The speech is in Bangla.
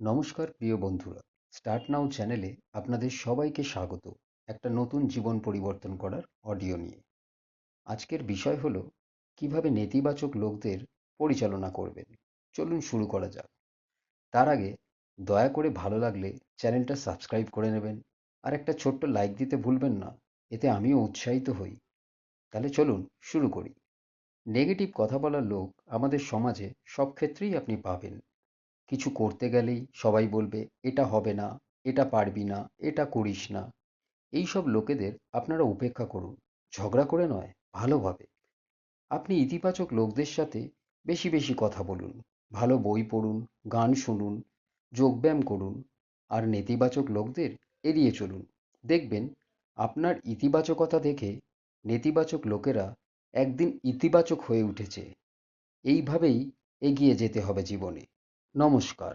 নমস্কার, প্রিয় বন্ধুরা। স্টার্ট নাও চ্যানেলে আপনাদের সবাইকে স্বাগত। একটা নতুন জীবন পরিবর্তন করার অডিও নিয়ে। আজকের বিষয় হলো, কীভাবে নেতিবাচক লোকদের পরিচালনা করবেন? চলুন শুরু করা যাক। তার আগে, দয়া করে ভালো লাগলে চ্যানেলটা সাবস্ক্রাইব করে নেবেন। আর একটা ছোট্ট লাইক দিতে ভুলবেন না, এতে আমিও উৎসাহিত হই। তাহলে চলুন শুরু করি। নেগেটিভ কথা বলার লোক আমাদের সমাজে সব ক্ষেত্রেই আপনি পাবেন। কিছু করতে গেলেই সবাই বলবে, এটা হবে না, এটা পারবি না, এটা করিস না। এই সব লোকেদের আপনারা উপেক্ষা করুন, ঝগড়া করে নয়, ভালোভাবে। আপনি ইতিবাচক লোকদের সাথে বেশি বেশি কথা বলুন, ভালো বই পড়ুন, গান শুনুন, যোগব্যায়াম করুন, আর নেতিবাচক লোকদের এড়িয়ে চলুন। দেখবেন, আপনার ইতিবাচকতা দেখে নেতিবাচক লোকেরা একদিন ইতিবাচক হয়ে উঠেছে। এইভাবেই এগিয়ে যেতে হবে জীবনে। নমস্কার।